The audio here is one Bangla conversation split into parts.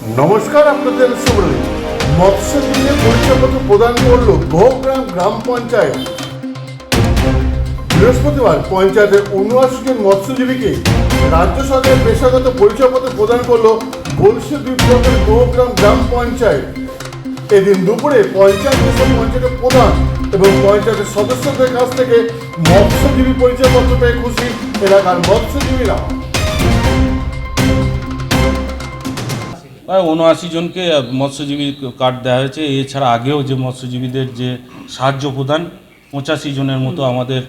নমস্কার আপনাদের সুব্রত মৎস্যজীবীদের পরিচয়পত্র প্রদান করল গোগ্রাম গ্রাম পঞ্চায়েত। বৃহস্পতিবার পঞ্চায়েতের উনআশি জন মৎস্যজীবীকে রাজ্য সরকারের পেশাগত পরিচয়পত্র প্রদান করল গলসি বিপ্লবের গোগ্রাম গ্রাম পঞ্চায়েত। এদিন দুপুরে পঞ্চায়েত এসব পঞ্চায়েতের প্রধান এবং পঞ্চায়েতের সদস্যদের কাছ থেকে মৎস্যজীবী পরিচয়পত্র পেয়ে খুশি এলাকার মৎস্যজীবীরা। প্রায় উনআশি জনকে মৎস্যজীবী কার্ড দেওয়া হয়েছে। এছাড়া আগেও যে মৎস্যজীবীদের যে সাহায্য প্রদান, পঁচাশি জনের মতো আমাদের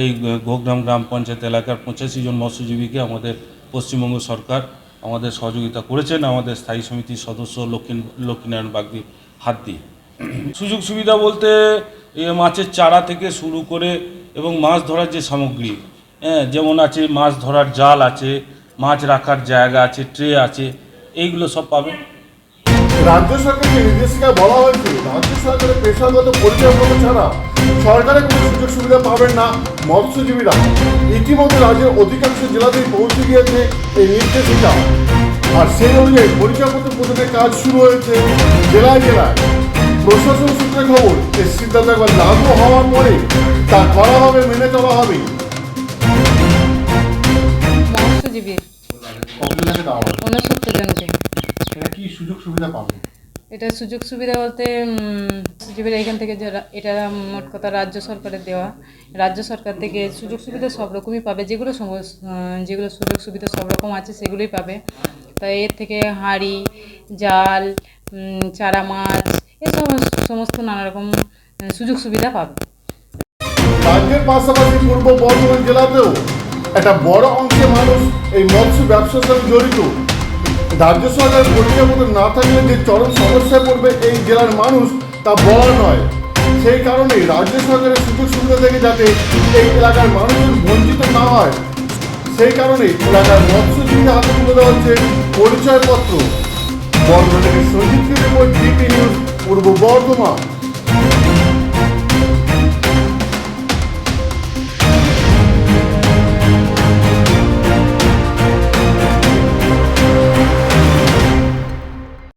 এই গোগ্রাম গ্রাম পঞ্চায়েত এলাকার পঁচাশি জন মৎস্যজীবীকে আমাদের পশ্চিমবঙ্গ সরকার আমাদের সহযোগিতা করেছেন, আমাদের স্থায়ী সমিতির সদস্য লক্ষ্মী লক্ষ্মীনারায়ণ বাগদি হাত দিয়ে। সুযোগ সুবিধা বলতে মাছের চারা থেকে শুরু করে এবং মাছ ধরার যে সামগ্রী হ্যাঁ যেমন আছে মাছ ধরার জাল আছে, মাছ রাখার জায়গা আছে, ট্রে আছে এইগুলো সব পাবে। রাজ্য সরকারকে নির্দেশিকায় বলা হয়েছে রাজ্য সরকারের পেশাগত পরিচয়পত্র ছাড়া সরকারের কোনো সুযোগ সুবিধা পাবেন না মৎস্যজীবীরা। ইতিমধ্যে রাজ্যের অধিকাংশ জেলাতেই পৌঁছে গিয়েছে এই নির্দেশিকা। আর সেই অনুযায়ী পরিচয়পত্র প্রদানের কাজ শুরু হয়েছে জেলায় জেলায়। প্রশাসন সূত্রে খবর এই সিদ্ধান্ত একবার লাগু হওয়ার পরে তা করা হবে মেনে চলা হবে। মৎস্যজীবী কতজনকে দেওয়া হবে ঊনসত্তর জনকে এটা কি সুযোগ সুবিধা পাবে? এটা সুযোগ সুবিধা বলতে মৎস্যজীবীরা এখান থেকে যে এটা মোট কথা রাজ্য সরকারের দেওয়া। রাজ্য সরকার থেকে সুযোগ সুবিধা সব রকমই পাবে যেগুলো যেগুলো সুযোগ সুবিধা সব রকম আছে সেগুলোই পাবে। তাই এর থেকে হাঁড়ি জাল চারা মাছ এসব সমস্ত নানা রকম সুযোগ সুবিধা পাবে। রাজ্যের পাশাপাশি পূর্ব বর্ধমান জেলাতেও একটা বড় অংশের মানুষ এই মৎস্য ব্যবসার সঙ্গে জড়িত। রাজ্য সরকার সরকারের পরিচয়পত্র না থাকলে যে চরম সমস্যায় পড়বে এই জেলার মানুষ, তা বলার নয়। সেই কারণেই রাজ্য সরকারের সুযোগ সুবিধা থেকে যাতে এই এলাকার মানুষজন বঞ্চিত না হয়, সেই কারণেই এলাকার মৎস্যজীবীদের হাতে তুলে দেওয়া হচ্ছে পরিচয়পত্র। বর্ধমানের সঞ্জিত রিপোর্ট ডিপি নিউজ, পূর্ব বর্ধমান।